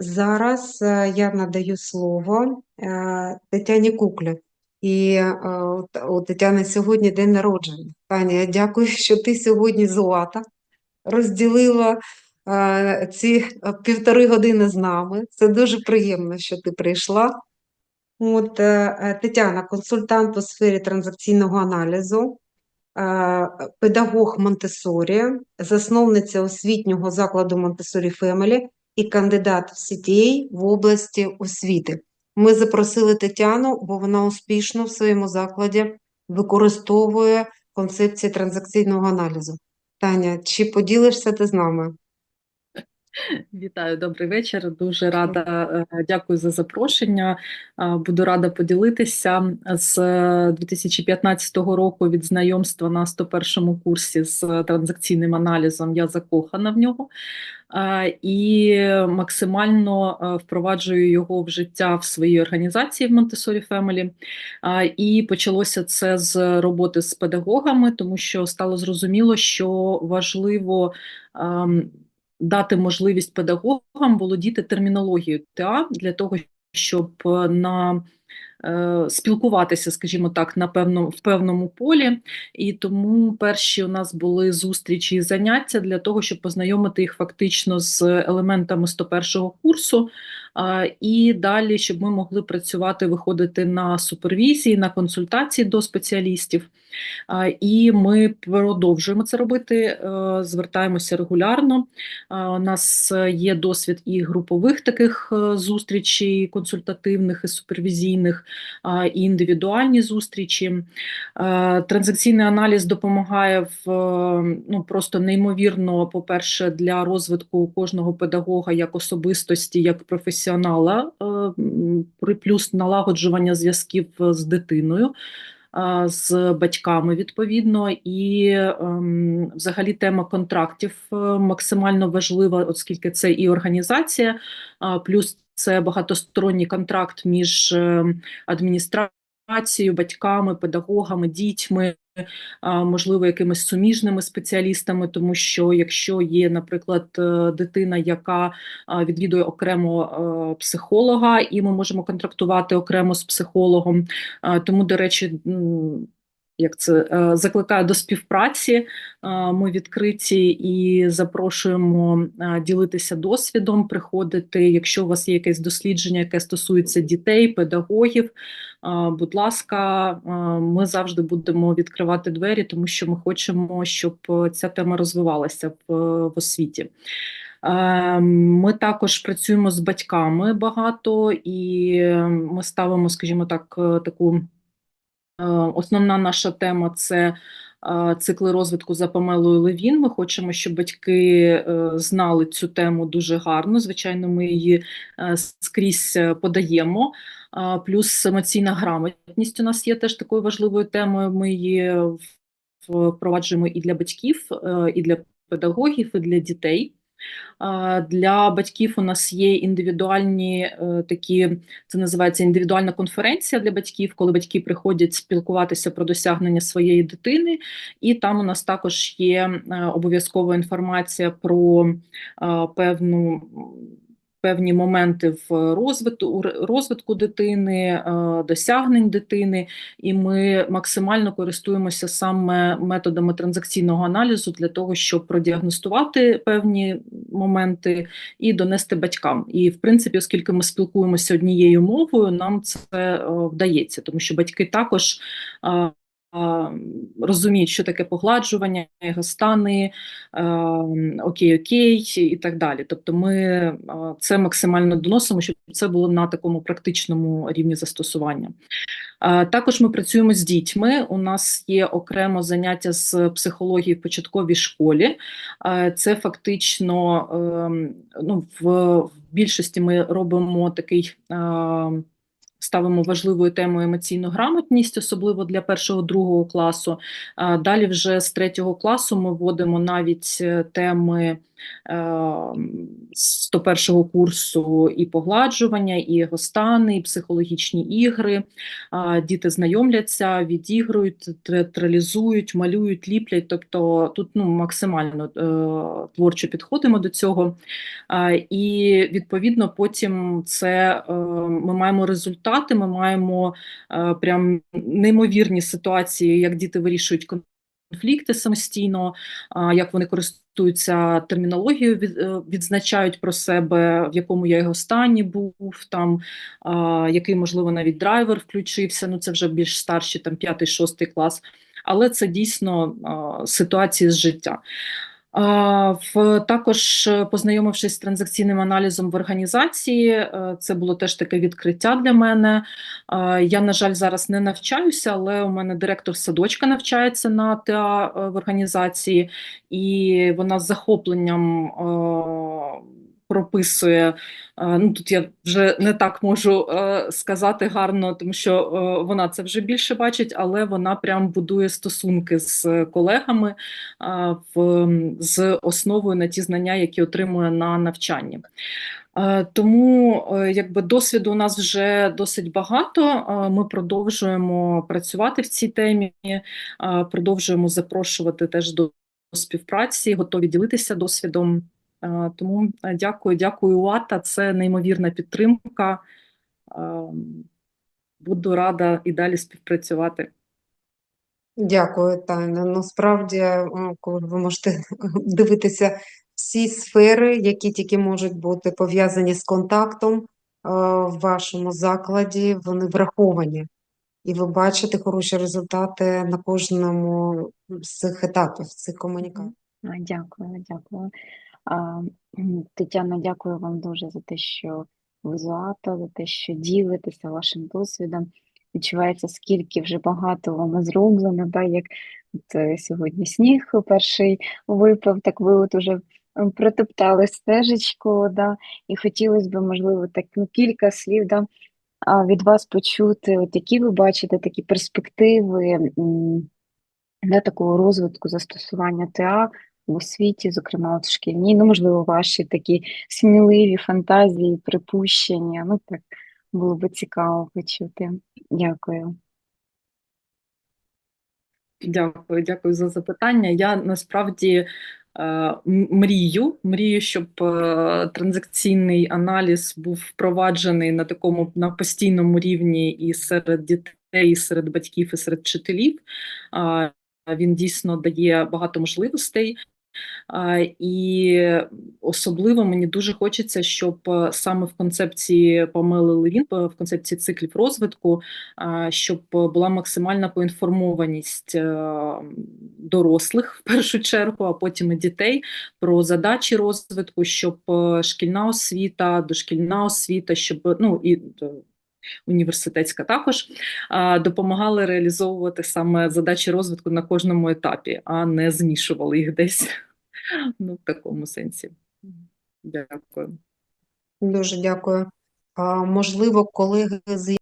Зараз е, я надаю слово е, Тетяні Куклі. І е, у Тетяни сьогодні день народження. Таня, я дякую, що ти сьогодні золота розділила ці півтори години з нами. Це дуже приємно, що ти прийшла. От, Тетяна, консультант у сфері транзакційного аналізу, педагог Монтесорі, засновниця освітнього закладу Монтесорі Фемелі і кандидат в CTA в області освіти. Ми запросили Тетяну, бо вона успішно в своєму закладі використовує концепції транзакційного аналізу. Таня, чи поділишся ти з нами? Вітаю, добрий вечір. Дуже рада, е, дякую за запрошення. Е, Буду рада поділитися з е, 2015 року від знайомства на 101 курсі з транзакційним аналізом. Я закохана в нього е, і максимально е, впроваджую його в життя в своїй організації в Montessori Family. Е, І почалося це з роботи з педагогами, тому що стало зрозуміло, що важливо. Дати можливість педагогам володіти термінологією ТА для того, щоб е, на е, спілкуватися, скажімо так, на певному в певному полі, і тому перші у нас були зустрічі і заняття для того, щоб познайомити їх фактично з елементами 101-го курсу, і далі, щоб ми могли працювати, виходити на супервізії, на консультації до спеціалістів. І ми продовжуємо це робити, е, звертаємося регулярно. У нас є досвід і групових таких е, зустрічей, консультативних і супервізійних, і індивідуальні зустрічі. Е, Транзакційний аналіз допомагає в ну просто неймовірно, по-перше, для розвитку кожного педагога як особистості, як професіонала, е, м, при- плюс налагоджування зв'язків з дитиною. З батьками відповідно, і ем, взагалі тема контрактів е, максимально важлива, оскільки це і організація, плюс це багатосторонній контракт між е, адміністрацією, батьками, педагогами, дітьми, можливо, якимись суміжними спеціалістами, тому що якщо є, наприклад, е, дитина, яка відвідує окремо е, психолога, і ми можемо контрактувати окремо з психологом. Тому, до речі, як це е, закликаю до співпраці. Е, Ми відкриті і запрошуємо е, ділитися досвідом, приходити, якщо у вас є якесь дослідження, яке стосується дітей, педагогів. Будь ласка, ми завжди будемо відкривати двері, тому що ми хочемо, щоб ця тема розвивалася в, освіті. Ми також працюємо з батьками багато, і ми ставимо, скажімо так, таку Основна наша тема це е, цикли розвитку за Памелою Левін. Ми хочемо, щоб батьки е, знали цю тему дуже гарно. Звичайно, ми її е, скрізь е, подаємо. Плюс емоційна грамотність у нас є теж такою важливою темою. Ми її впроваджуємо і для батьків, е, і для педагогів, і для дітей. Для батьків у нас є індивідуальні е, такі, це називається індивідуальна конференція для батьків, коли батьки приходять спілкуватися про досягнення своєї дитини, і там у нас також є е, обов'язкова інформація про е, певну. Певні моменти в розвитку, розвитку дитини, е, досягнень дитини, і ми максимально користуємося саме методами транзакційного аналізу для того, щоб продіагностувати певні моменти і донести батькам. І в принципі, оскільки ми спілкуємося однією мовою, нам це е, вдається, тому що батьки також. Розуміють, що таке погладжування, його стани, окей, окей, і так далі. Тобто, ми це максимально доносимо, щоб це було на такому практичному рівні застосування. Також ми працюємо з дітьми. У нас є окремо заняття з психології в початковій школі. Це фактично ем, ну, в більшості ми робимо такий. Ставимо важливою темою емоційну грамотність, особливо для першого другого класу. Далі, вже з третього класу, ми вводимо навіть е, теми з 101 курсу і погладжування, і його стани, і психологічні ігри. Діти знайомляться, відігрують, театралізують, малюють, ліплять. Тобто тут ну, максимально е, творчо підходимо до цього. І відповідно потім це е, ми маємо результати, ми маємо е, прям неймовірні ситуації, як діти вирішують конфлікти самостійно, як вони користуються термінологією, е, відзначають про себе, в якому я його стані був, там який, можливо, навіть драйвер включився. Ну це вже більш старші, там п'ятий, шостий клас. Але це дійсно ситуації з життя. Також е, познайомившись з транзакційним аналізом в організації, е, це було теж таке відкриття для мене. Я, на жаль, зараз не навчаюся, але у мене директор садочка навчається на ТА е, в організації, і вона з захопленням прописує. е, Ну тут я вже не так можу е, сказати гарно, тому що е, вона це вже більше бачить, але вона прям будує стосунки з колегами в, з основою на ті знання, які отримує на навчанні. Тому якби досвіду у нас вже досить багато. Ми продовжуємо працювати в цій темі, продовжуємо запрошувати теж до співпраці, готові ділитися досвідом. Е, Тому е, дякую, дякую, Уата. Це неймовірна підтримка. Е, Буду рада і далі співпрацювати. Дякую, Таня. Насправді, коли ви можете дивитися всі сфери, які тільки можуть бути пов'язані з контактом в вашому закладі, вони враховані. І ви бачите хороші результати на кожному з цих етапів, цих комунікацій. Дякую, дякую. А, м, Тетяно, дякую вам дуже за те, що ви з за те, що ділитеся вашим досвідом. Відчувається, скільки вже багато вами зроблено, да, як от е, сьогодні сніг перший випав, так ви от уже протоптали стежечку, да, і хотілося б, можливо, так ну, кілька слів да, від вас почути, от які ви бачите такі перспективи да, такого розвитку застосування ТА в освіті, зокрема от в шкільній, ну, можливо, ваші такі сміливі фантазії, припущення. Ну так було би цікаво почути. Дякую. Дякую, дякую за запитання. Я насправді е, мрію, мрію, щоб е, транзакційний аналіз був впроваджений на такому на постійному рівні і серед дітей, і серед батьків, і серед вчителів. А, Він дійсно дає багато можливостей. І особливо мені дуже хочеться, щоб саме в концепції Памели Левін, в концепції циклів розвитку, щоб була максимальна поінформованість дорослих в першу чергу, а потім і дітей про задачі розвитку, щоб шкільна освіта, дошкільна освіта, щоб ну і е, університетська також допомагали реалізовувати саме задачі розвитку на кожному етапі, а не змішували їх десь. Ну, в такому сенсі. Дякую. Дуже дякую. А, можливо, колеги з